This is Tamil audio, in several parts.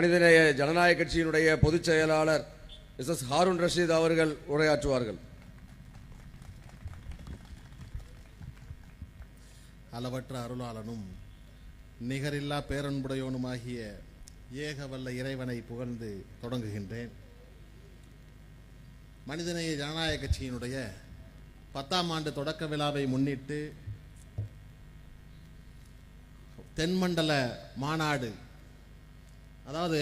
மனிதநேய ஜனநாயக கட்சியினுடைய பொதுச் செயலாளர் எஸ் எஸ் ஹாரூன் ரஷீத் அவர்கள் உரையாற்றுவார்கள். அளவற்ற அருளாளனும் நிகரில்லா பேரன்புடையவனுமாகிய ஏகவல்ல இறைவனை புகழ்ந்து தொடங்குகின்றேன். மனிதநேய ஜனநாயக கட்சியினுடைய பத்தாம் ஆண்டு தொடக்க விழாவை முன்னிட்டு தென்மண்டல மாநாடு அதாவது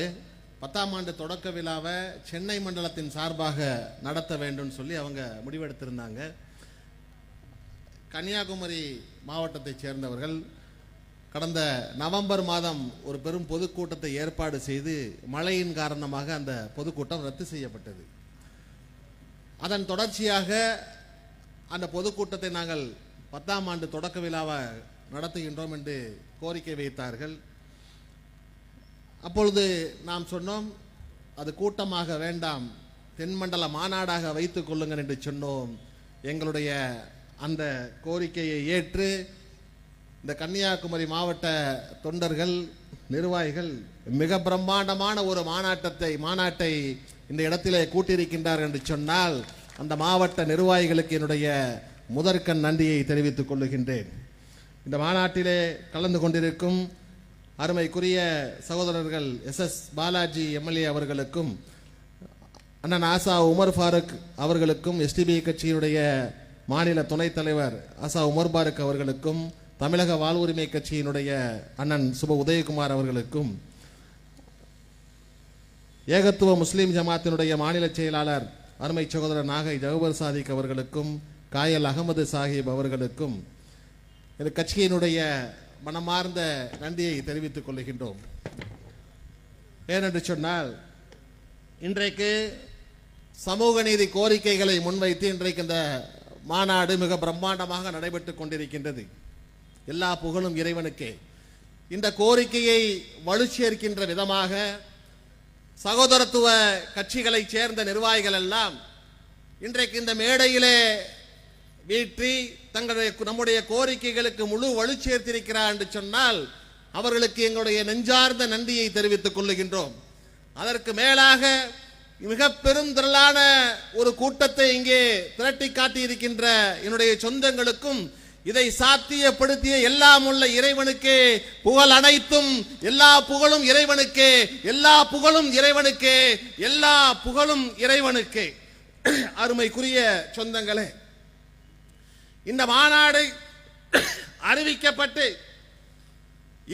பத்தாம் ஆண்டு தொடக்க விழாவை சென்னை மண்டலத்தின் சார்பாக நடத்த வேண்டும் சொல்லி அவங்க முடிவெடுத்திருந்தாங்க. கன்னியாகுமரி மாவட்டத்தைச் சேர்ந்தவர்கள் கடந்த நவம்பர் மாதம் ஒரு பெரும் பொதுக்கூட்டத்தை ஏற்பாடு செய்து மழையின் காரணமாக அந்த பொதுக்கூட்டம் ரத்து செய்யப்பட்டது. அதன் தொடர்ச்சியாக அந்த பொதுக்கூட்டத்தை நாங்கள் பத்தாம் ஆண்டு தொடக்க விழாவை நடத்துகின்றோம் என்று கோரிக்கை வைத்தார்கள். அப்பொழுது நாம் சொன்னோம் அது கூட்டமாக வேண்டாம். தென்மண்டல மாநாடாக வைத்துக் கொள்ளுங்கள் என்று சொன்னோம். எங்களுடைய அந்த கோரிக்கையை ஏற்று இந்த கன்னியாகுமரி மாவட்ட தொண்டர்கள் நிர்வாகிகள் மிக பிரம்மாண்டமான ஒரு மாநாட்டத்தை மாநாட்டை இந்த இடத்திலே கூட்டியிருக்கின்றார் என்று சொன்னால் அந்த மாவட்ட நிர்வாகிகளுக்கு என்னுடைய முதற்கண் நன்றியை தெரிவித்துக் கொள்ளுகின்றேன். இந்த மாநாட்டிலே கலந்து கொண்டிருக்கும் அருமைக்குரிய சகோதரர்கள் எஸ் எஸ் பாலாஜி எம்எல்ஏ அவர்களுக்கும் அண்ணன் ஆசா உமர் ஃபாரூக் அவர்களுக்கும் எஸ்டிபி கட்சியினுடைய மாநில துணைத் தலைவர் ஆசா உமர் பாருக் அவர்களுக்கும் தமிழக வாழ்வுரிமை கட்சியினுடைய அண்ணன் சுப உதயகுமார் அவர்களுக்கும் ஏகத்துவ முஸ்லீம் ஜமாத்தினுடைய மாநில செயலாளர் அருமை சகோதரர் நாகை ஜவஹர் சாதிக் அவர்களுக்கும் காயல் அகமது சாஹிப் அவர்களுக்கும் இந்த கட்சியினுடைய மனமார்ந்த நன்றியை தெரிவித்துக் கொள்கின்றோம். ஏனென்று சொன்னால் இன்றைக்கு சமூக நீதி கோரிக்கைகளை முன்வைத்து இன்றைக்கு இந்த மாநாடு மிக பிரம்மாண்டமாக நடைபெற்றுக் கொண்டிருக்கின்றது. எல்லா புகழும் இறைவனுக்கே. இந்த கோரிக்கையை வலுச்சேர்க்கின்ற விதமாக சகோதரத்துவ கட்சிகளைச் சேர்ந்த நிர்வாகிகள் எல்லாம் இன்றைக்கு இந்த மேடையிலே வீற்றி தங்களுடைய நம்முடைய கோரிக்கைகளுக்கு முழு வலு சேர்த்திருக்கிறார் என்று சொன்னால் அவர்களுக்கு எங்களுடைய நெஞ்சார்ந்த நன்றியை தெரிவித்துக் கொள்ளுகின்றோம். அதற்கு மேலாக மிக பெரும் திரளான ஒரு கூட்டத்தை இங்கே திரட்டி காட்டியிருக்கின்ற என்னுடைய சொந்தங்களுக்கும் இதை சாத்தியப்படுத்திய எல்லாம் உள்ள இறைவனுக்கே புகழ் அனைத்தும் எல்லா புகழும் இறைவனுக்கே எல்லா புகழும் இறைவனுக்கே எல்லா புகழும் இறைவனுக்கே. அருமைக்குரிய சொந்தங்களே இந்த மாநாடு அறிவிக்கப்பட்டு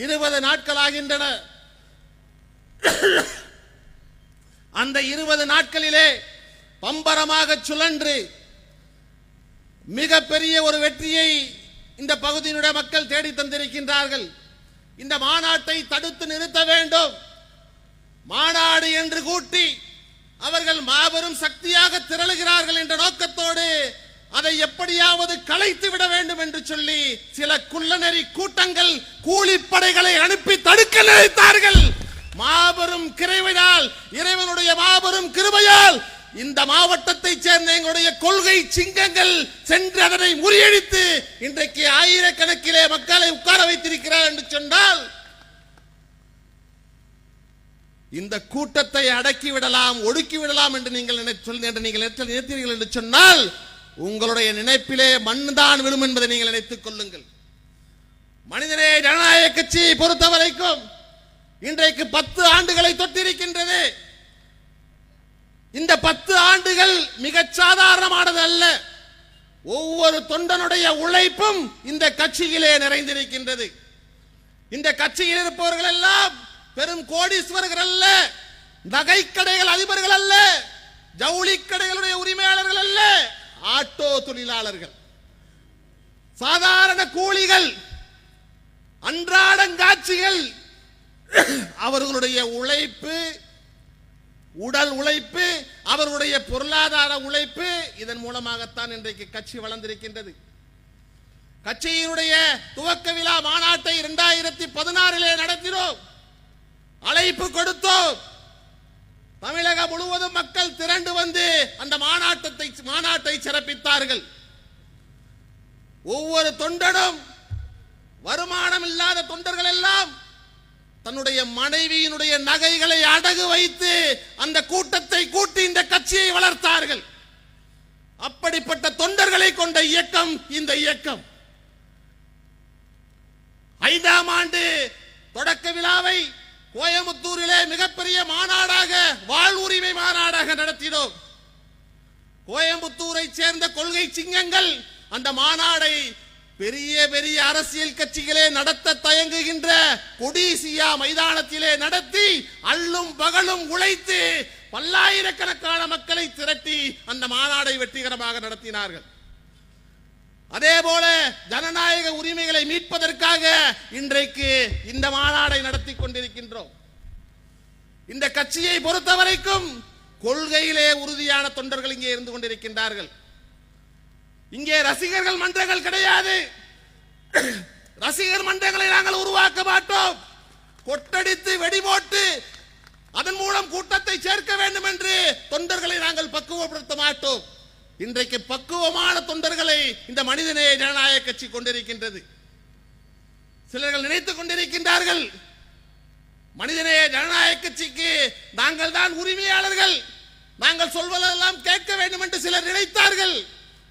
இருபது நாட்களாகின்றன. அந்த இருபது நாட்களிலே பம்பரமாக சுழன்று மிகப்பெரிய ஒரு வெற்றியை இந்த பகுதியினுடைய மக்கள் தேடி தந்திருக்கின்றார்கள். இந்த மாநாட்டை தடுத்து நிறுத்த வேண்டும். மாநாடு என்று கூட்டி அவர்கள் மாபெரும் சக்தியாக திரளுகிறார்கள் என்ற நோக்கத்தோடு அதை எப்படியாவது கலைத்து விட வேண்டும் என்று சொல்லி சில குள்ளநெறி கூட்டங்கள் கூலிப்படைகளை அனுப்பி தடுக்க நினைத்தார்கள். மாபெரும் கிரைவையால் இறைவனுடைய மாபெரும் கிருபையால் இந்த மாவட்டத்தை சேர்ந்த எங்களுடைய கொள்கை சிங்கங்கள் சென்று அதனை முறியடித்து இன்றைக்கு ஆயிரக்கணக்கிலே மக்களை உட்கார வைத்திருக்கிறார் என்று சொன்னால் இந்த கூட்டத்தை அடக்கி விடலாம் ஒடுக்கி விடலாம் என்று நீங்கள் என்று நீங்கள் நினைத்தீர்கள் என்று சொன்னால் உங்களுடைய நினைப்பிலே மண் தான் விழும் என்பதை நீங்கள் நினைத்துக் கொள்ளுங்கள். மனிதனே ஜனநாயக கட்சியை பொறுத்த வரைக்கும் இன்றைக்கு பத்து ஆண்டுகளை தொட்டிருக்கின்றது. இந்த பத்து ஆண்டுகள் மிக சாதாரணமானது அல்ல. ஒவ்வொரு தொண்டனுடைய உழைப்பும் இந்த கட்சியிலே நிறைந்திருக்கின்றது. இந்த கட்சியில் இருப்பவர்கள் எல்லாம் பெரும் கோடீஸ்வரர்கள் அல்ல நகைக்கடைகள் அதிபர்கள் அல்ல ஜவுளி கடைகளுடைய உரிமையாளர்கள் அல்ல. ஆட்டோ தொழிலாளர்கள். சாதாரண கூலிகள் அன்றாடங்காட்சிகள் அவர்களுடைய உழைப்பு உடல் உழைப்பு அவர்களுடைய பொருளாதார உழைப்பு இதன் மூலமாகத்தான் இன்றைக்கு கட்சி வளர்ந்திருக்கின்றது. கட்சியினுடைய துவக்க விழா மாநாட்டை இரண்டாயிரத்தி பதினாறிலே நடத்தினோம். அழைப்பு கொடுத்தோம். தமிழகம் முழுவதும் மக்கள் திரண்டு வந்து அந்த மாநாட்டத்தை மாநாட்டை சிறப்பித்தார்கள். ஒவ்வொரு தொண்டனும் வருமானம் இல்லாத தொண்டர்கள் எல்லாம் தன்னுடைய மனைவியினுடைய நகைகளை அடகு வைத்து அந்த கூட்டத்தை கூட்டி இந்த கட்சியை வளர்த்தார்கள். அப்படிப்பட்ட தொண்டர்களை கொண்ட இயக்கம் இந்த இயக்கம். ஐந்தாம் ஆண்டு தொடக்க விழாவை கோயம்புத்தூரிலே மிகப்பெரிய மாநாடாக வாழ்வுரிமை மாநாடாக நடத்தினோம். கோயம்புத்தூரை சேர்ந்த கொள்கை சிங்கங்கள் அந்த மாநாடை பெரிய பெரிய அரசியல் கட்சிகளே நடத்த தயங்குகின்ற கொடிசியா மைதானத்திலே நடத்தி அள்ளும் பகலும் உழைத்து பல்லாயிரக்கணக்கான மக்களை திரட்டி அந்த மாநாடை வெற்றிகரமாக நடத்தினார்கள். அதே போல ஜனநாயக உரிமைகளை மீட்பதற்காக இன்றைக்கு இந்த மாநாடை நடத்தி கொண்டிருக்கின்றோம். இந்த கட்சியை பொறுத்தவரைக்கும் கொள்கையிலே உறுதியான தொண்டர்கள் இங்கே இருந்து கொண்டிருக்கின்றார்கள். இங்கே ரசிகர்கள் மன்றங்கள் கிடையாது. ரசிகர் மன்றங்களை நாங்கள் உருவாக்க மாட்டோம். கொட்டடித்து வெடி போட்டு அதன் மூலம் கூட்டத்தை சேர்க்க வேண்டும் என்று தொண்டர்களை நாங்கள் பக்குவப்படுத்த மாட்டோம். இன்றைக்கு பக்குவமான தொண்டர்களை இந்த மனிதநேய ஜனநாயக கட்சி கொண்டிருக்கின்றது. சிலர்கள் நினைத்துக் கொண்டிருக்கின்றார்கள் மனிதநேய ஜனநாயக கட்சிக்கு நாங்கள் தான் உரிமையாளர்கள் நாங்கள் சொல்வதெல்லாம் கேட்க வேண்டும் என்று சிலர் நினைத்தார்கள்.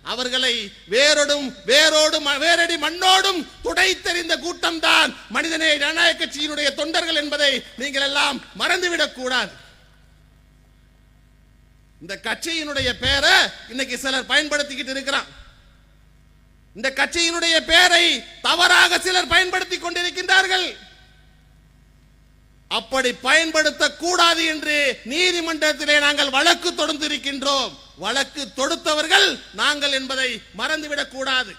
அவர்களை வேரோடும் வேரோடும் வேரடி மண்ணோடும் துடைத்தெறிந்த கூட்டம் தான் மனிதநேய ஜனநாயக கட்சியினுடைய தொண்டர்கள் என்பதை நீங்கள் எல்லாம் மறந்துவிடக் கூடாது இந்த கட்சியினுடைய பேரை இன்னைக்கு சிலர் பயன்படுத்திக்கிட்டு இருக்கிறான். இந்த கட்சியினுடைய பெயரை தவறாக சிலர் பயன்படுத்தி கொண்டிருக்கின்றார்கள். அப்படி பயன்படுத்த கூடாது என்று நீதிமன்றத்திலே நாங்கள் வழக்கு தொடுத்திருக்கின்றோம். வழக்கு தொடுத்தவர்கள் நாங்கள் என்பதை மறந்துவிடக் கூடாது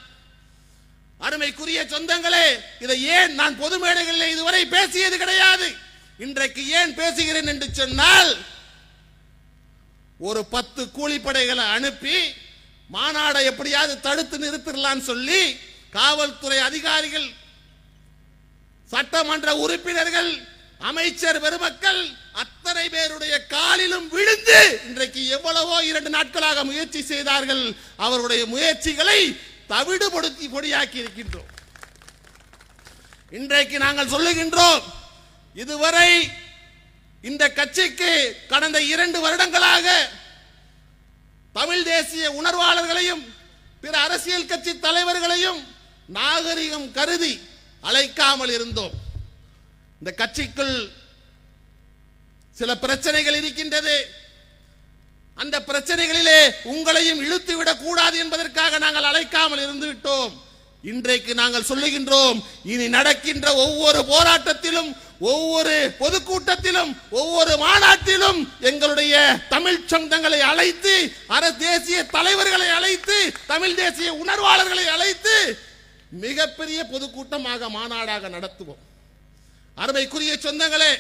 அருமைக்குரிய சொந்தங்களே இதை ஏன் நான் பொது மேடைகளில் இதுவரை பேசியது கிடையாது? இன்றைக்கு ஏன் பேசுகிறேன் என்று சொன்னால் ஒரு பத்து கூலிப்படைகளை அனுப்பி மாநாடை எப்படியாவது தடுத்து நிறுத்திடலாம்னு சொல்லி காவல்துறை அதிகாரிகள் சட்டமன்ற உறுப்பினர்கள் அமைச்சர் பெருமக்கள் அத்தனை பேருடைய காலிலும் விழுந்து இன்றைக்கு எவ்வளவோ இரண்டு நாட்களாக முயற்சி செய்தார்கள். அவருடைய முயற்சிகளை தவிடுபடுத்தி பொடியாக்கி இருக்கின்றோம். இன்றைக்கு நாங்கள் சொல்லுகின்றோம் இதுவரை இந்த கட்சிக்கு கடந்த இரண்டு வருடங்களாக தமிழ் தேசிய உணர்வாளர்களையும் பிற அரசியல் கட்சி தலைவர்களையும் நாகரிகம் கருதி அழைக்காமல் இருந்தோம். இந்த கட்சிக்குள் சில பிரச்சனைகள் இருக்கின்றது. அந்த பிரச்சனைகளிலே உங்களையும் இழுத்து விடக் கூடாது என்பதற்காக நாங்கள் அழைக்காமல் இருந்து விட்டோம். இன்றைக்கு நாங்கள் சொல்லுகின்றோம் இனி நடக்கின்ற ஒவ்வொரு போராட்டத்திலும் ஒவ்வொரு பொதுக்கூட்டத்திலும் ஒவ்வொரு மாநாட்டிலும் எங்களுடைய தமிழ் சொந்தங்களை அழைத்து அர தேசிய தலைவர்களை அழைத்து தமிழ் தேசிய உணர்வாளர்களை அழைத்து மிகப்பெரிய பொதுக்கூட்டமாக மாநாடாக நடத்துவோம். அருமைக்குரிய சொந்தங்களே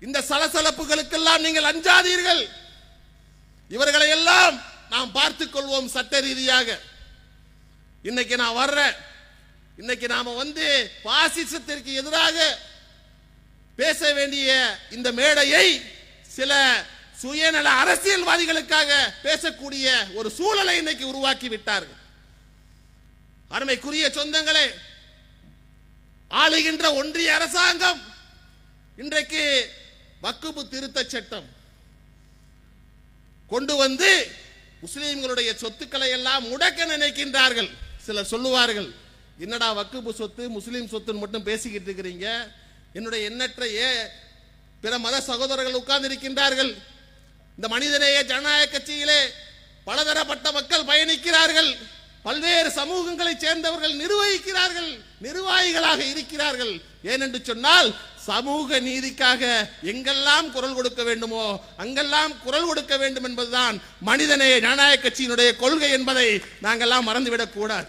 இந்த சலசலப்புகளுக்கெல்லாம் நீங்கள் அஞ்சாதீர்கள். இவர்களை எல்லாம் நாம் பார்த்துக் கொள்வோம் சட்ட ரீதியாக. இன்னைக்கு நான் வர்றேன். இன்னைக்கு நாம வந்து பாசிசத்திற்கு எதிராக பேச வேண்டிய இந்த மேடையை சில சுயநல அரசியல்வாதிகளுக்காக பேசக்கூடிய ஒரு சூழலை இன்னைக்கு உருவாக்கி விட்டார்கள். அருமைக்குரிய சொந்தங்களே ஆளுகின்ற ஒன்றிய அரசாங்கம் இன்றைக்கு வக்குபு திருத்த சட்டம் கொண்டு வந்து முஸ்லிம்களுடைய சொத்துக்களை எல்லாம் முடக்க நினைக்கின்றார்கள். சிலர் சொல்லுவார்கள் என்னடா வக்குபு சொத்து முஸ்லீம் சொத்துன்னு மட்டும் பேசிக்கிட்டு இருக்கிறீங்க? என்னுடைய எண்ணற்ற ஏ பிற மத சகோதரர்கள் உட்கார்ந்து இருக்கின்றார்கள் இந்த மனிதநேய ஜனநாயக கட்சியிலே பலதரப்பட்ட மக்கள் பயணிக்கிறார்கள். பல்வேறு சமூகங்களை சேர்ந்தவர்கள் நிர்வகிக்கிறார்கள் நிர்வாகிகளாக இருக்கிறார்கள். ஏனென்று சொன்னால் சமூக நீதிக்காக எங்கெல்லாம் குரல் கொடுக்க வேண்டுமோ அங்கெல்லாம் குரல் கொடுக்க வேண்டும் என்பதுதான் மனிதநேய ஜனநாயக கட்சியினுடைய கொள்கை என்பதை நாங்கள்லாம் மறந்துவிடக் கூடாது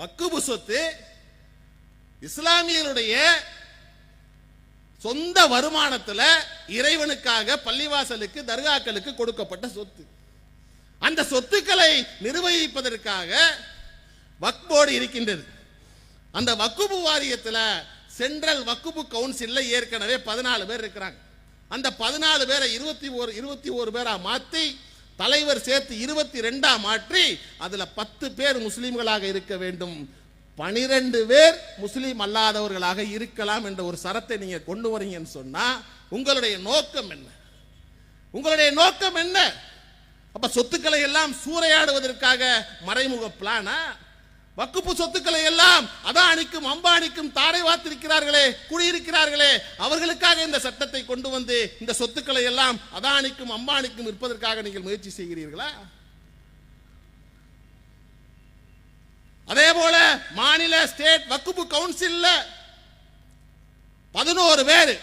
வக்குபு சொத்து இஸ்லாமியருடைய சொந்த வருமானத்துல இறைவனுக்காக பள்ளிவாசலுக்கு தர்காக்களுக்கு கொடுக்கப்பட்ட சொத்து. அந்த சொத்துக்களை நிர்வகிப்பதற்காக வக்போர்டு இருக்கின்றது. அந்த வக்குபு வாரியத்தில் சென்ட்ரல் வக்குபு கவுன்சிலில் ஏற்கனவே பதினாலு பேர் இருக்கிறாங்க. அந்த பதினாலு பேரை இருபத்தி ஒரு இருபத்தி ஒரு பேரா மாற்றி தலைவர் சேர்த்து இருபத்தி ரெண்டா மாற்றி அதில் பத்து பேர் முஸ்லீம்களாக இருக்க வேண்டும். பனிரெண்டு பேர் முஸ்லீம் அல்லாதவர்களாக இருக்கலாம் என்ற ஒரு சரத்தை நீங்கள் கொண்டு வரீங்கன்னு சொன்னால் உங்களுடைய நோக்கம் என்ன? உங்களுடைய நோக்கம் என்ன? அப்ப சொத்துக்களை எல்லாம் சூறையாடுவதற்காக மறைமுக பிளானா வக்குப்பு சொத்துக்களை எல்லாம் அதானிக்கும் அம்பானிக்கும் தாரை வாத்திருக்கிறார்களே குடியிருக்கிறார்களே அவர்களுக்காக இந்த சட்டத்தை கொண்டு வந்து இந்த சொத்துக்களை எல்லாம் அதானிக்கும் அம்பானிக்கும் இருப்பதற்காக நீங்கள் முயற்சி செய்கிறீர்களா? அதே போல மாநில ஸ்டேட் வக்குப்பு கவுன்சில்ல பதினோரு பேர்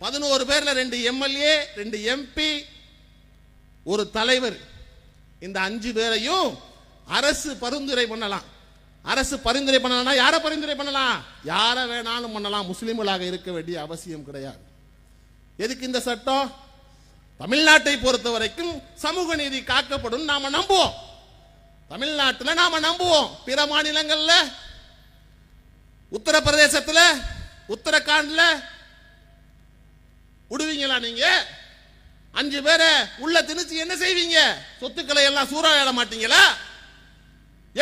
பதினோரு பேர்ல ரெண்டு எம்எல்ஏ ரெண்டு எம்பி ஒரு தலைவர். இந்த அஞ்சு பேரையும் அரசு பரிந்துரை பண்ணலாம். அரசு பரிந்துரை பண்ணலாம் யாரை பரிந்துரை பண்ணலாம்? யாரை வேணாலும் பண்ணலாம். முஸ்லீம்களாக இருக்க வேண்டிய அவசியம் கிடையாது. எதுக்கு இந்த சட்டம்? தமிழ்நாட்டை பொறுத்த வரைக்கும் சமூக நீதி காக்கப்படும் நாம நம்புவோம். தமிழ்நாட்டில் நாம நம்புவோம். பிற மாநிலங்கள்ல உத்தரப்பிரதேசத்தில் உத்தரகாண்ட்ல. விடுவீங்களா நீங்க? அஞ்சு பேரை உள்ள திணிச்சு என்ன செய்வீங்க? சொத்துக்களை எல்லாம் சூறாயிட மாட்டீங்களா?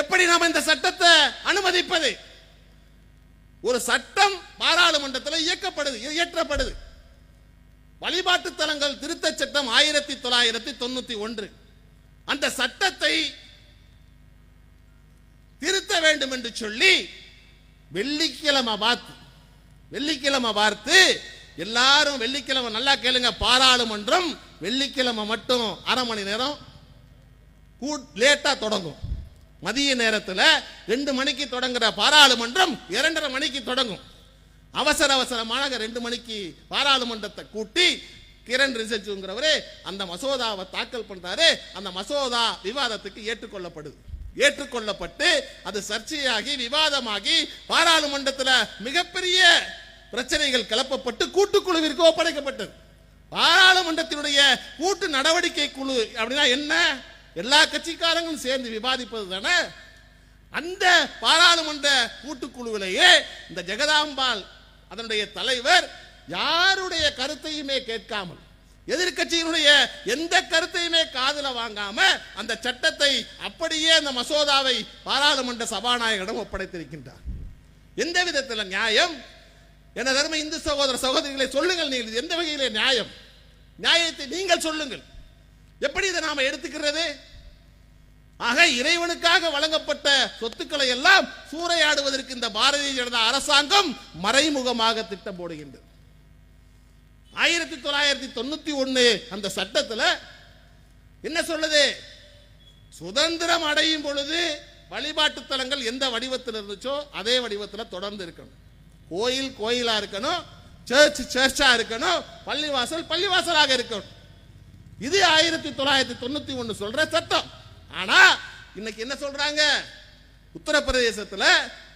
எப்படி நாம் இந்த சட்டத்தை அனுமதிப்பது? ஒரு சட்டம் பாராளுமன்றத்தில் இயக்கப்படுது இயற்றப்படுது. வழிபாட்டு தலங்கள் திருத்த சட்டம் ஆயிரத்தி தொள்ளாயிரத்தி தொண்ணூத்தி ஒன்று. அந்த சட்டத்தை திருத்த வேண்டும் என்று சொல்லி வெள்ளிக்கிழமை பார்த்து வெள்ளிக்கிழமை பார்த்து எல்லாரும் வெள்ளிக்கிழமை நல்லா கேளுங்க பாராளுமன்றம் வெள்ளிக்கிழமை மட்டும் அரை மணி நேரம் லேட்டா தொடங்கும். மதிய நேரத்தில் ரெண்டு மணிக்கு தொடங்குற பாராளுமன்றம் இரண்டரை மணிக்கு தொடங்கும். அவசர அவசரமாக ரெண்டு மணிக்கு பாராளுமன்றத்தை கூட்டி கிரண் ரிசர்ஜுங்கிறவரு அந்த மசோதாவை தாக்கல் பண்றாரு. அந்த மசோதா விவாதத்துக்கு ஏற்றுக்கொள்ளப்படுது. ஏற்றுக்கொள்ளப்பட்டு அது சர்ச்சையாகி விவாதமாகி பாராளுமன்றத்தில் மிகப்பெரிய பிரச்சனைகள் கிளப்பப்பட்டு கூட்டுக்குழுவிற்கு ஒப்படைக்கப்பட்டது. பாராளுமன்றத்தினுடைய கூட்டு நடவடிக்கை குழு அப்படின்னா என்ன? எல்லா கட்சிக்காரங்களும் சேர்ந்து விவாதிப்பது தானே? அந்த பாராளுமன்ற கூட்டுக்குழுவிலேயே இந்த ஜெகதாம்பாள் அதனுடைய தலைவர் யாருடைய கருத்தையுமே கேட்காமல் எதிர்க்கட்சியினுடைய எந்த கருத்தையுமே காதல வாங்காம அந்த சட்டத்தை அப்படியே அந்த மசோதாவை பாராளுமன்ற சபாநாயகரிடம் ஒப்படைத்திருக்கின்றார். எந்த விதத்தில் நியாயம்? என தர்ம இந்து சகோதர சகோதரிகளை சொல்லுங்கள் நீங்கள் எந்த வகையிலே நியாயம்? நியாயத்தை நீங்கள் சொல்லுங்கள். எப்படி இதை நாம எடுத்துக்கிறது? ஆக இறைவனுக்காக வழங்கப்பட்ட சொத்துக்களை எல்லாம் சூறையாடுவதற்கு இந்த பாரதிய ஜனதா அரசாங்கம் மறைமுகமாக திட்டம் போடுகின்றது. ஆயிரத்தி தொள்ளாயிரத்தி தொண்ணூத்தி ஒண்ணு அந்த சட்டத்துல என்ன சொல்லுது? சுதந்திரம் அடையும் பொழுது வழிபாட்டு தலங்கள் எந்த வடிவத்தில் இருந்துச்சோ அதே வடிவத்தில் தொடர்ந்து இருக்கணும். கோயில் கோயிலா இருக்கணும் சர்ச் சர்ச்சாக இருக்கணும் பள்ளிவாசல் பள்ளிவாசலாக இருக்கணும். இது ஆயிரத்தி தொள்ளாயிரத்தி தொண்ணூத்தி ஒன்னு சொல்ற சட்டம். ஆனா இன்னைக்கு என்ன சொல்றாங்க? உத்தரப்பிரதேசத்துல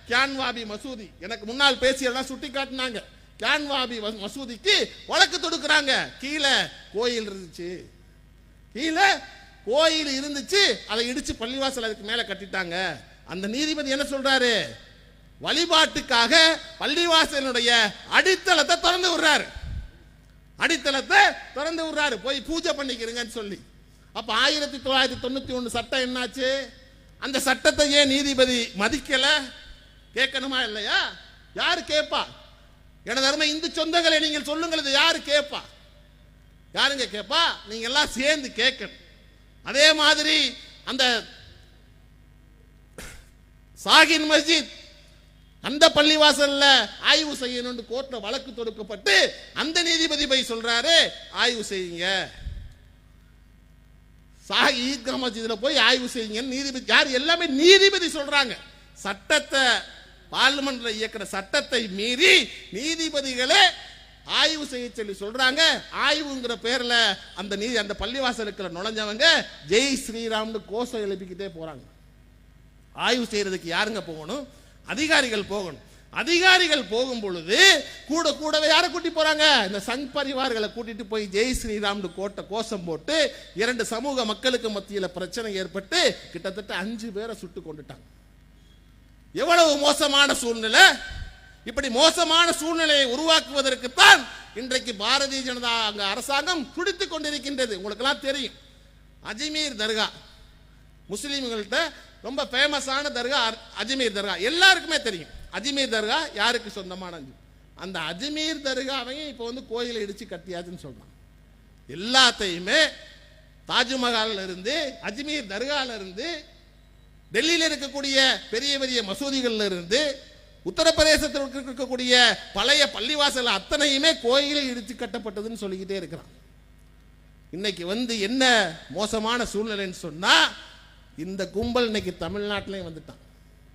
கியான்வாபி மசூதி. எனக்கு முன்னால் பேசியெல்லாம் சுட்டி காட்டினாங்க. கியான்வாபி மசூதிக்கு வழக்கு தொடுக்கிறாங்க. கீழே கோயில் இருந்துச்சு. கீழே கோயில் இருந்துச்சு. அதை இடிச்சு பள்ளிவாசல் அதுக்கு மேல கட்டிட்டாங்க. அந்த நீதிபதி என்ன சொல்றாரு? வழிபாட்டுக்காக பள்ளிவாசலுடைய அடித்தளத்தை திறந்து விடுறாரு. அடித்தளத்தை திறந்து விடுறாரு. போய் பூஜை பண்ணிக்கிறீங்கன்னு சொல்லி. அப்போ ஆயிரத்தி தொள்ளாயிரத்தி தொண்ணூற்றி ஒன்று சட்டம் என்னாச்சு? அந்த சட்டத்தை ஏன் நீதிபதி மதிக்கலை? கேட்கணுமா இல்லையா? யார் கேட்பா எனது அருமை இந்து சொந்தங்களை நீங்கள் சொல்லுங்கள் யார் கேட்பா யாருங்க கேட்பா நீங்க எல்லாம் சேர்ந்து கேட்கணும். அதே மாதிரி அந்த சாகின் மஸ்ஜித் அந்த பள்ளிவாசல்ல ஆய்வு செய்யணும்னு கோர்ட்ல வழக்கு தொடுக்கப்பட்டு அந்த நீதிபதி போய் சொல்றாரு ஆய்வு செய்யுங்க. சாகி ஈத்கா மஸ்ஜித்ல போய் ஆய்வு செய்யுங்க நீதிபதி யார் எல்லாமே நீதிபதி சொல்றாங்க. சட்டத்தை பார்லிமெண்ட்ல இயக்கிற சட்டத்தை மீறி நீதிபதிகளே ஆய்வு செய்ய சொல்லி சொல்றாங்க. ஆய்வுங்கிற பேர்ல அந்த நீதி அந்த பள்ளிவாசலுக்குள்ள நுழைஞ்சவங்க ஜெய் ஸ்ரீராம்னு கோஷம் எழுப்பிக்கிட்டே போறாங்க. ஆய்வு செய்யறதுக்கு யாருங்க போகணும்? அதிகாரிகள் போகணும். அதிகாரிகள் போகும் பொழுது கூட கூடவே யாரை கூட்டி போறாங்க? இந்த சங் பரிவார்களை கூட்டிட்டு போய் ஜெய் ஸ்ரீராம்னு கோட்டை கோஷம் போட்டு இரண்டு சமூக மக்களுக்கு மத்தியில பிரச்சனை ஏற்பட்டு கிட்டத்தட்ட அஞ்சு பேரை சுட்டு கொண்டுட்டாங்க. எவ்வளவு மோசமான சூழ்நிலை? இப்படி மோசமான சூழ்நிலையை உருவாக்குவதற்குத்தான் இன்றைக்கு பாரதிய ஜனதா அங்க அரசாங்கம் துடித்துக் கொண்டிருக்கின்றது. உங்களுக்கெல்லாம் தெரியும். அஜ்மீர் தர்கா முஸ்லீம்கள்ட்ட ரொம்ப ஃபேமஸான தர்கா அர்- அஜ்மீர் தர்கா. எல்லாருக்குமே தெரியும். அஜ்மீர் தர்கா யாருக்கு சொந்தமானது அந்த அஜ்மீர் தர்காவையும் இப்போ வந்து கோயிலை இடித்து கட்டியாச்சுன்னு சொல்கிறான் எல்லாத்தையுமே தாஜ்மஹாலில் இருந்து அஜ்மீர் தர்கால இருந்து டெல்லியில் இருக்கக்கூடிய பெரிய பெரிய மசூதிகளில் இருந்து உத்தரப்பிரதேசத்தில் இருக்கக்கூடிய பழைய பள்ளிவாசல் அத்தனையுமே கோயிலை இடித்து கட்டப்பட்டதுன்னு சொல்லிக்கிட்டே இருக்கிறான் இன்னைக்கு வந்து என்ன மோசமான சூழ்நிலைன்னு சொன்னால் இந்த கும்பல் இன்னைக்கு தமிழ்நாட்டிலையும் வந்துட்டான்.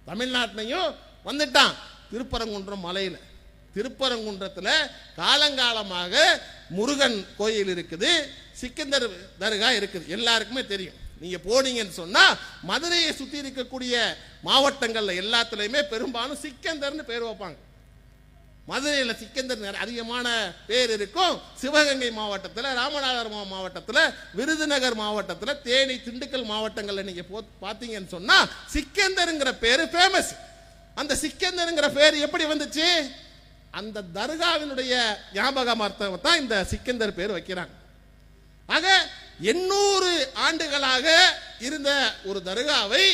தமிழ்நாட்டிலையும் வந்துட்டான். திருப்பரங்குன்றம் மலையில். திருப்பரங்குன்றத்தில் காலங்காலமாக முருகன் கோயில் இருக்குது சிக்கந்தர் தர்கா இருக்குது. எல்லாருக்குமே தெரியும். நீங்கள் போனீங்கன்னு சொன்னால் மதுரையை சுற்றி இருக்கக்கூடிய மாவட்டங்களில் எல்லாத்துலேயுமே பெரும்பாலும் சிக்கந்தர்னு பேர் வைப்பாங்க. மதுரையில் சிக்கந்தர் அதிகமான பேர் இருக்கும். சிவகங்கை மாவட்டத்தில் ராமநாதபுரம் மாவட்டத்தில் விருதுநகர் மாவட்டத்தில் தேனி திண்டுக்கல் மாவட்டங்களில் நீங்கள் போ பார்த்தீங்கன்னு சொன்னால் சிக்கந்தருங்கிற பேர் ஃபேமஸ் அந்த சிக்கந்தருங்கிற பேர் எப்படி வந்துச்சு? அந்த தர்காவினுடைய ஞாபகமார்த்தம் தான் இந்த சிக்கந்தர் பேர் வைக்கிறாங்க. ஆக எண்ணூறு ஆண்டுகளாக இருந்த ஒரு தர்காவை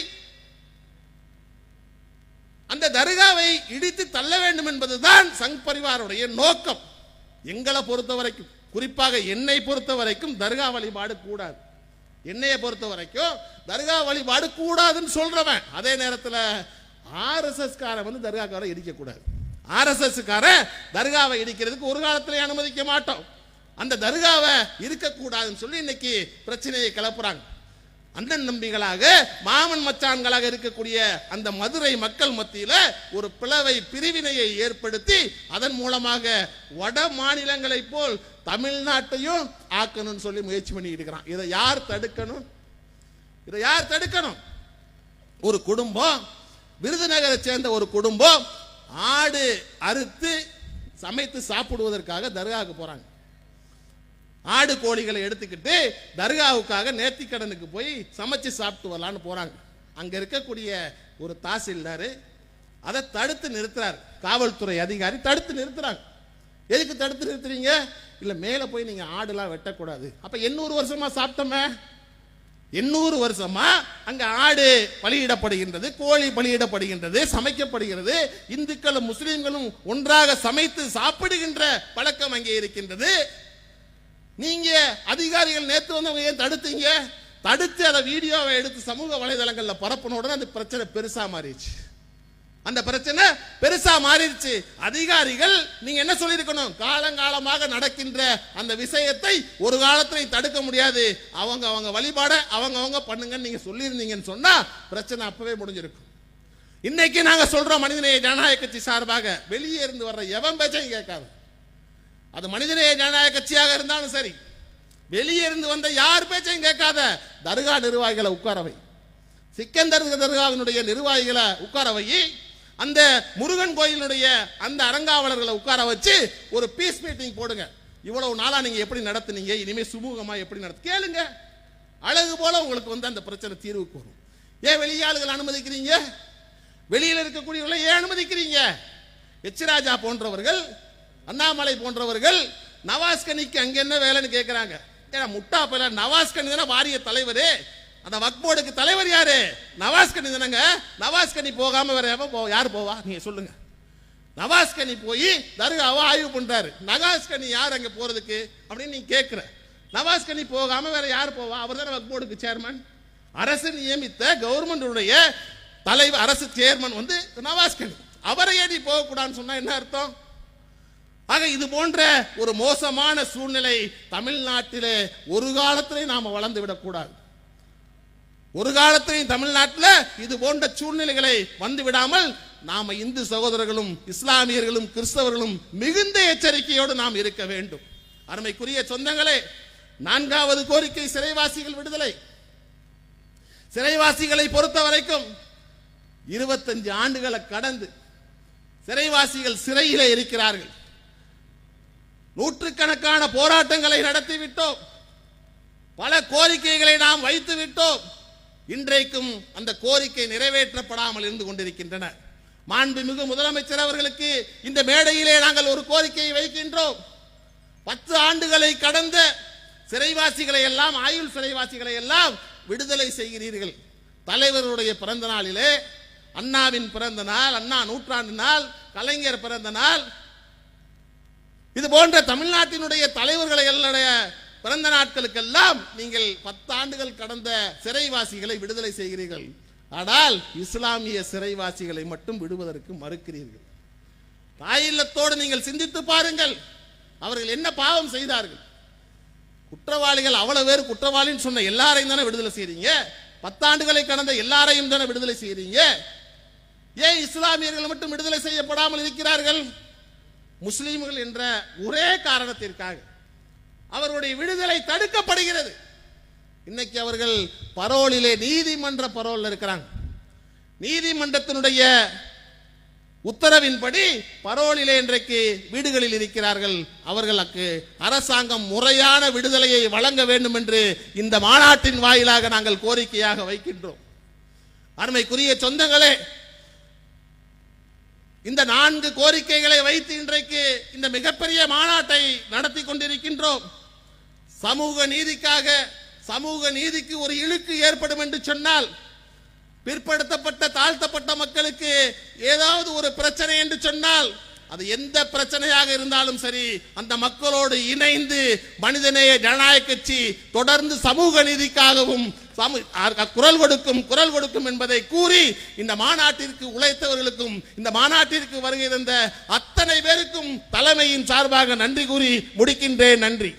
அந்த தர்காவை இடித்து தள்ள வேண்டும் என்பதுதான் சங் பரிவாருடைய நோக்கம். எங்களை பொறுத்த வரைக்கும் குறிப்பாக என்னை பொறுத்த வரைக்கும் தர்கா வழிபாடு கூடாது. என்னைய பொறுத்த வரைக்கும் தர்கா வழிபாடு கூடாதுன்னு சொல்றவன். அதே நேரத்தில் ஆர்எஸ்எஸ்காரன் வந்து தர்காக்காரை இடிக்கக்கூடாது ஆர்எஸ்எஸ் தர்காவை இடிக்கிறதுக்கு ஒரு காலத்தில் அனுமதிக்க மாட்டோம். அந்த தர்காவை இருக்கக்கூடாதுன்னு சொல்லி இன்னைக்கு பிரச்சனையை கிளப்புறாங்க. அண்ணன் நம்பிகளாக மாமன் மச்சான்களாக இருக்கக்கூடிய அந்த மதுரை மக்கள் மத்தியில் ஒரு பிளவை பிரிவினையை ஏற்படுத்தி அதன் மூலமாக வட மாநிலங்களைப் போல் தமிழ்நாட்டையும் ஆக்கணும்னு சொல்லி முயற்சி பண்ணிட்டு இருக்கிறான் இதை யார் தடுக்கணும்? இதை யார் தடுக்கணும்? ஒரு குடும்பம் விருதுநகரை சேர்ந்த ஒரு குடும்பம் ஆடு அறுத்து சமைத்து சாப்பிடுவதற்காக தர்காவுக்கு போறாங்க. ஆடு கோழிகளை எடுத்துக்கிட்டு தர்காவுக்காக நேர்த்திக்கடனுக்கு போய் சமைச்சு சாப்பிட்டு வரலான்னு போறாங்க. அங்க இருக்கக்கூடிய ஒரு தாசில்தார் அதை தடுத்து நிறுத்துறார். காவல்துறை அதிகாரி தடுத்து நிறுத்துறாங்க. எதுக்கு தடுத்து நிறுத்துறீங்க? இல்ல மேல போய் நீங்க ஆடுலாம் வெட்டக்கூடாது. அப்ப எண்ணூறு வருஷமா சாப்பிட்டோமே? எண்ணூறு வருஷமா அங்க ஆடு பலியிடப்படுகின்றது கோழி பலியிடப்படுகின்றது சமைக்கப்படுகிறது இந்துக்களும் முஸ்லிம்களும் ஒன்றாக சமைத்து சாப்பிடுகின்ற பழக்கம் அங்கே இருக்கின்றது. நீங்க அதிகாரிகள் நேற்று வந்து ஏன் தடுத்தீங்க? தடுத்து அதை வீடியோவை எடுத்து சமூக வலைதளங்களில் பரப்பின உடனே அந்த பிரச்சனை பெருசா மாறிடுச்சு. அந்த பிரச்சனை பெருசா மாறிடுச்சு. அதிகாரிகள் நீங்க என்ன சொல்லியிருக்கணும்? காலங்காலமாக நடக்கின்ற அந்த விஷயத்தை ஒரு காலத்திலையும் தடுக்க முடியாது. அவங்க அவங்க வழிபாட அவங்க அவங்க பண்ணுங்கன்னு நீங்க சொல்லியிருந்தீங்கன்னு சொன்னா பிரச்சனை அப்பவே முடிஞ்சிருக்கும். இன்னைக்கு நாங்க சொல்றோம் மனிதநேய ஜனநாயக கட்சி சார்பாக வெளியே இருந்து வர்ற எவன் பேச்சையும் கேட்காது. அது மனிதநேய ஜனநாயக கட்சியாக இருந்தாலும் சரி. வெளியே இருந்து வந்த யார் பேச்சையும் கேட்காத தர்கா நிர்வாகிகளை உட்காரவை சிக்கந்தர் தர்காவினுடைய நிர்வாகிகளை உட்கார வை. அந்த முருகன் கோயிலுடைய அந்த அரங்காவலர்களை உட்கார வச்சு ஒரு பீஸ் மீட்டிங் போடுங்க. இவ்வளவு நாளா நீங்க எப்படி நடத்துனீங்க? இனிமே சுமூகமா எப்படி நடத்து? கேளுங்க. அழகு போல உங்களுக்கு வந்து அந்த பிரச்சனை தீர்வுக்கு வரும் ஏன் வெளியாளுகள் அனுமதிக்கிறீங்க? வெளியில் இருக்கக்கூடியவர்களை ஏன் அனுமதிக்கிறீங்க? எச்ராஜா போன்றவர்கள் அண்ணாமலை போன்றவர்கள் நவாஸ்கனிக்கு அங்க என்ன வேலைன்னு கேட்கிறாங்க ஏன்னா முட்டா பையல நவாஸ்கனி தானே வாரிய தலைவர்? அந்த வக்போர்டுக்கு தலைவர் யாரு? நவாஸ்கனி தானங்க. நவாஸ்கனி போகாம வேற எவன் போ யார் போவா? நீங்க சொல்லுங்க. நவாஸ்கனி போய் தர்காவை ஆய்வு பண்றாரு. நவாஸ்கனி யார் அங்க போறதுக்கு? அப்படின்னு நீ கேட்கிற நவாஸ்கனி போகாம வேற யார் போவா? அவர் தானே வக்போர்டுக்கு சேர்மன் அரசு நியமித்த கவர்மெண்டுடைய தலைவர் அரசு சேர்மன் வந்து நவாஸ்கனி. அவரை ஏடி போகக்கூடாதுன்னு சொன்னா என்ன அர்த்தம்? ஆக இது போன்ற ஒரு மோசமான சூழ்நிலை தமிழ்நாட்டிலே ஒரு காலத்திலே நாம வளர்ந்து விடக்கூடாது. ஒரு காலத்திலையும் தமிழ்நாட்டில் இது போன்ற சூழ்நிலைகளை வந்து விடாமல் நாம இந்து சகோதரர்களும் இஸ்லாமியர்களும் கிறிஸ்தவர்களும் மிகுந்த எச்சரிக்கையோடு நாம் இருக்க வேண்டும். அருமைக்குரிய சொந்தங்களே நான்காவது கோரிக்கை சிறைவாசிகள் விடுதலை. சிறைவாசிகளை பொறுத்த வரைக்கும் இருபத்தஞ்சு ஆண்டுகளை கடந்து சிறைவாசிகள் சிறையிலே இருக்கிறார்கள். நூற்றுக்கணக்கான போராட்டங்களை நடத்தி விட்டோம் பல கோரிக்கைகளை நாம் வைத்து விட்டோம் இன்றைக்கும் அந்த கோரிக்கை நிறைவேற்றப்படாமல் இருந்து கொண்டிருக்கின்றன. மாண்புமிகு முதலமைச்சர் அவர்களுக்கு இந்த மேடையிலே நாங்கள் ஒரு கோரிக்கையை வைக்கின்றோம். பத்து ஆண்டுகளை கடந்த சிறைவாசிகளை எல்லாம் ஆயுள் சிறைவாசிகளை எல்லாம் விடுதலை செய்கிறீர்கள். தலைவருடைய பிறந்த நாளிலே அண்ணாவின் பிறந்த நாள் அண்ணா நூற்றாண்டு நாள் கலைஞர் பிறந்த நாள் இது போன்ற தமிழ்நாட்டினுடைய தலைவர்களை எல்லாடைய பிறந்த நாட்களுக்கெல்லாம் நீங்கள் பத்தாண்டுகள் கடந்த சிறைவாசிகளை விடுதலை செய்கிறீர்கள். ஆனால் இஸ்லாமிய சிறைவாசிகளை மட்டும் விடுவதற்கு மறுக்கிறீர்கள். தாயில்லத்தோடு நீங்கள் சிந்தித்து பாருங்கள். அவர்கள் என்ன பாவம் செய்தார்கள்? குற்றவாளிகள் அவ்வளவு பேர் குற்றவாளின்னு சொன்ன எல்லாரையும் தானே விடுதலை செய்றீங்க? பத்தாண்டுகளை கடந்த எல்லாரையும் தானே விடுதலை செய்றீங்க? ஏன் இஸ்லாமியர்கள் மட்டும் விடுதலை செய்யப்படாமல் இருக்கிறார்கள்? முஸ்லீம்கள் என்ற ஒரே காரணத்திற்காக அவருடைய விடுதலை தடுக்கப்படுகிறது. இன்னைக்கு அவர்கள் பரோலிலே நீதிமன்ற பரோலில் இருக்கிறாங்க. நீதிமன்றத்தினுடைய உத்தரவின்படி பரோலிலே இன்றைக்கு வீடுகளில் இருக்கிறார்கள். அவர்களுக்கு அரசாங்கம் முறையான விடுதலையை வழங்க வேண்டும் என்று இந்த மாநாட்டின் வாயிலாக நாங்கள் கோரிக்கையாக வைக்கின்றோம். அருமைக்குரிய சொந்தங்களே இந்த நான்கு கோரிக்கைகளை வைத்து இன்றைக்கு இந்த மிகப்பெரிய மாநாட்டை நடத்தி கொண்டிருக்கின்றோம். சமூக நீதிக்காக சமூக நீதிக்கு ஒரு இழுக்கு ஏற்படும் என்று சொன்னால் பிற்படுத்தப்பட்ட தாழ்த்தப்பட்ட மக்களுக்கு ஏதாவது ஒரு பிரச்சனை என்று சொன்னால் அது எந்த பிரச்சனையாக இருந்தாலும் சரி அந்த மக்களோடு இணைந்து மனிதநேய ஜனநாயக கட்சி தொடர்ந்து சமூக நீதிக்காகவும் குரல் கொடுக்கும் குரல் கொடுக்கும் என்பதை கூறி இந்த மாநாட்டிற்கு உழைத்தவர்களுக்கும் இந்த மாநாட்டிற்கு வருகை தந்த அத்தனை பேருக்கும் தலைமையின் சார்பாக நன்றி கூறி முடிக்கின்றேன். நன்றி.